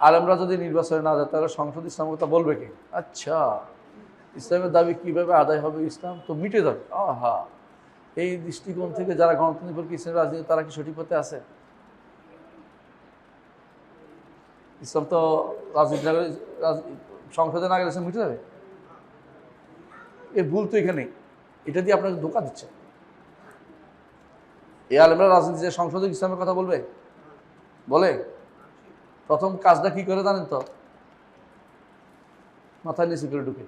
আলেমরা যদি নির্বাচনে না যায় তাহলে সংসদ ইসলামের কথা বলবে কি? আচ্ছা। ইসলামের দাবি কীভাবে আদায় হবে? ইসলাম তো মিটে যাবে। আহা! এই দৃষ্টিকোণ থেকে যারা গণতন্ত্রের পক্ষে ইসলামের রাজনীতি তারা কি সঠিক পথে আছে? ইসলাম তো রাজনীতি না রাজ- সংসদে না গেলে মিটে যাবে? এর ভুল তো এখানে এটা দিয়ে আপনাকে ধোকা দিচ্ছে। এই আলেমরা রাজনীতি যে সংসদে ইসলামের কথা বলবে? বলে? প্রথম কাজটা কি করে জানেন তো? মাথায় নিচু করে ঢুকে।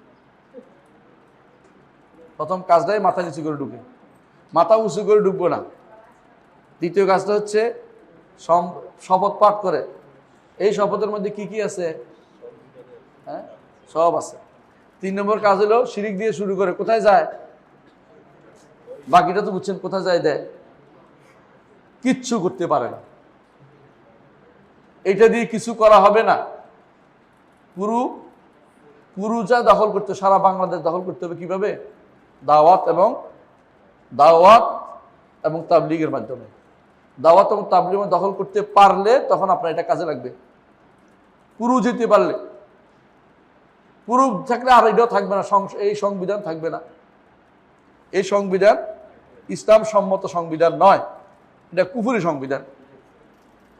প্রথম কাজটাই মাথা নিচু করে ঢুকে। মাথা উঁচু করে ঢুকবো না। দ্বিতীয় কাজটা হচ্ছে শপথ পাঠ করে। এই শপথের মধ্যে কি কি আছে? হ্যাঁ? সব আছে। তিন নম্বর কাজ হলো শিরিক দিয়ে শুরু করে। কোথায় যায়? বাকিটা তো বুঝছেন, কোথায় যায় দেয়? কিচ্ছু করতে পারে না। এটা দিয়ে কিছু করা হবে না। পুরু, পুরুজা দখল করতে, সারা বাংলাদেশ দখল করতে হবে কীভাবে? দাওয়াত এবং দাওয়াত এবং তাবলিগের মাধ্যমে। দাওয়াত এবং তাবলিগের দখল করতে পারলে তখন আপনার এটা কাজে লাগবে। পুরু যেতে পারলে। পুরু থাকলে আর এটাও থাকবে না এই সংবিধান থাকবে না। এই সংবিধান ইসলাম সম্মত সংবিধান নয়। এটা কুফুরি সংবিধান।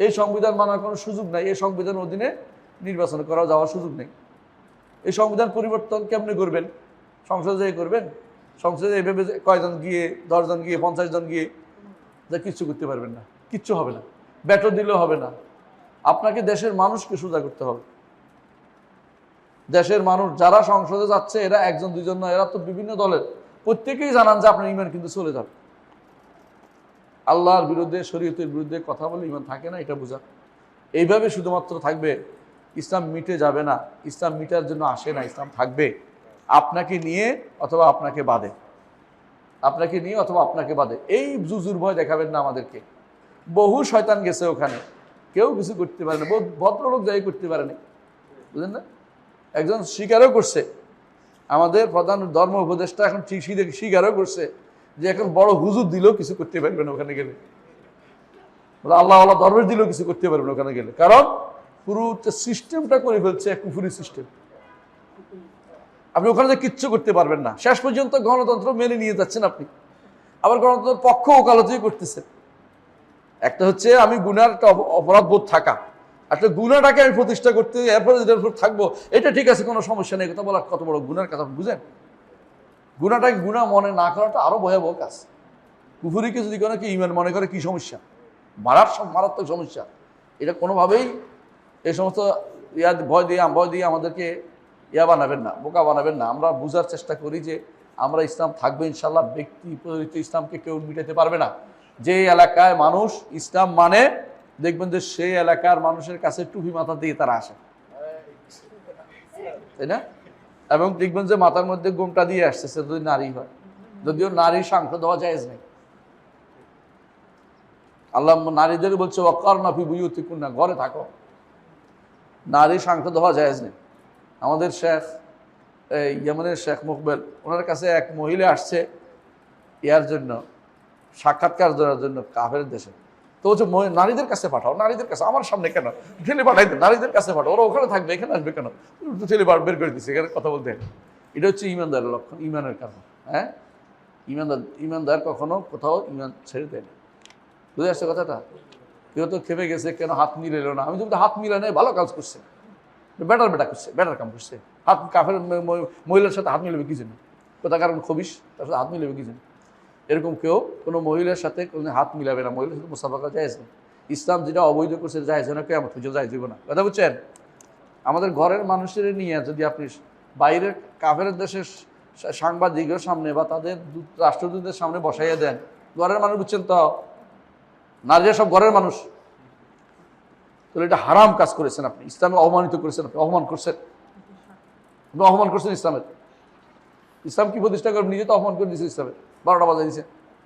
এই সংবিধান মানার কোনো সুযোগ নাই, এই সংবিধানের অধীনে নির্বাচন করা যাওয়ার সুযোগ নেই। এই সংবিধান পরিবর্তন কেমনে করবেন? সংসদে করবেন? সংসদে এইভাবে যে কয়জন গিয়ে, দশজন গিয়ে পঞ্চাশ জন গিয়ে, যা কিচ্ছু করতে পারবেন না। কিচ্ছু হবে না। ব্যাটো দিলেও হবে না। আপনাকে দেশের মানুষকে সোজা করতে হবে। দেশের মানুষ, যারা সংসদে যাচ্ছে, এরা একজন, দুজন নয়, এরা তো বিভিন্ন দলের। প্রত্যেকেই জানান যে আপনার ইমান কিন্তু চলে যাবে। আল্লাহর বিরুদ্ধে, শরীয়তের বিরুদ্ধে কথা বলে ইমান থাকে না, এটা বোঝা। এইভাবে শুধুমাত্র থাকবে, ইসলাম মিটে যাবে না, ইসলাম মিটার জন্য আসে না, ইসলাম থাকবে। আপনাকে নিয়ে অথবা আপনাকে বাদে। আপনাকে নিয়ে অথবা আপনাকে বাদে। এই জুজুর ভয় দেখাবেন না আমাদেরকে। বহু শয়তান গেছে ওখানে। কেউ কিছু করতে পারে না। ভদ্রলোক যাই করতে পারেনি বুঝলেন না? একজন স্বীকারও করছে। আমাদের প্রধান ধর্ম উপদেষ্টা এখন ঠিক স্বীকারও করছে। যে এখন বড় হুজুর দিলেও কিছু করতে পারবে না ওখানে গেলে। আল্লাহ আল্লাহ ধর্মের দিলেও কিছু করতে পারবে না ওখানে গেলে। কারণ পুরো সিস্টেমটা করে ফেলছে কুফুরি সিস্টেম। আপনি ওখানে যে কিচ্ছু করতে পারবেন না। শেষ পর্যন্ত গণতন্ত্র মেনে নিয়ে যাচ্ছেন আপনি। আবার গণতন্ত্রের পক্ষ ওকালতি করতেছেন। একটা হচ্ছে আমি গুনার একটা অপরাধ বোধ থাকা। একটা গুনাটাকে আমি প্রতিষ্ঠা করতে, এরপরে থাকব, এটা ঠিক আছে, কোনো সমস্যা নেই। কথা বলার কত বড় গুনার কথা বুঝেন? গুনাটাকে গুণা মনে না করাটা আরও ভয়াবহ কাজ। কুফুরিকে যদি কোনো কি ইমান মনে করে, কি সমস্যা? মারার মারাত্মক সমস্যা। এটা কোনোভাবেই এই সমস্ত ইয়া ভয় দিয়ে ভয় দিয়ে আমাদেরকে ইয়া বানাবেন না, বোকা বানাবেন না। আমরা বোঝার চেষ্টা করি যে আমরা ইসলাম থাকবে ইনশাল্লাহ ব্যক্তি প্রচলিত ইসলামকে কেউ মিটাতে পারবে না। যে এলাকায় মানুষ ইসলাম মানে দেখবেন যে সেই এলাকার মানুষের কাছে টুপি মাথা দিয়ে তারা আসে। তাই না? এবং দেখবেন যে মাথার মধ্যে গোমটা দিয়ে আসছে সে যদি নারী হয়। যদিও নারী সাংসদ দেওয়া যায় নেই। আল্লাহ নারীদের বলছে অকর নাফি বুয়ুতি কুন্না ঘরে থাকো। নারী সাংসদ হওয়া যায় নেই। আমাদের শেখ, এই ইয়েমনের শেখ মুকবেল, ওনার কাছে এক মহিলা আসছে, ইয়ার জন্য, সাক্ষাৎকার দেওয়ার জন্য কাফের দেশে। তো মহি- নারীদের কাছে পাঠাও, নারীদের কাছে, আমার সামনে কেন? ঠেলে পাঠাই নারীদের কাছে পাঠাও, ওরা ওখানে থাকবে, এখানে আসবে কেন? ঠেলে বার করে দিচ্ছে এখানে কথা বলতে এটা হচ্ছে ইমানদারের লক্ষণ, ইমানের কারণ হ্যাঁ? ইমানদার ইমানদার কখনো কোথাও ইমান ছেড়ে দেয় না। বুঝে আসছে কথাটা? কেউ তো খেপে গেছে, কেন হাত মিলাইল না? আমি তো হাত মিলে নাই, ভালো কাজ করছে। বেটার বেটা করছে, বেটার কাম করছে। হাত কাফের মহিলার সাথে হাত মিলবে কি জন্য? কোথা কারণ খবিস তার সাথে হাত মিলবে কি জন্য? এরকম কেউ কোনো মহিলার সাথে কোনো হাত মিলাবে না, মহিলার সাথে মুসাফা করা যায় না। ইসলাম যেটা অবৈধ করছে যায় না কেউ আমার যায় না। কথা বুঝছেন? আমাদের ঘরের মানুষের নিয়ে যদি আপনি বাইরের কাফের দেশের সাংবাদিকের সামনে বা তাদের দূত- রাষ্ট্রদূতদের সামনে বসাইয়া দেন, ঘরের মানুষ বুঝছেন তো? নারীরা সব ঘরের মানুষ। তাহলে এটা হারাম কাজ করেছেন আপনি। ইসলামে অপমানিত করেছেন আপনি। অপমান করছেন। আপনি অপমান করছেন ইসলামের। ইসলাম কি প্রতিষ্ঠা করে নিজে তো অপমান করে দিয়েছে ইসলামের। বারোটা বাজায় দিয়েছে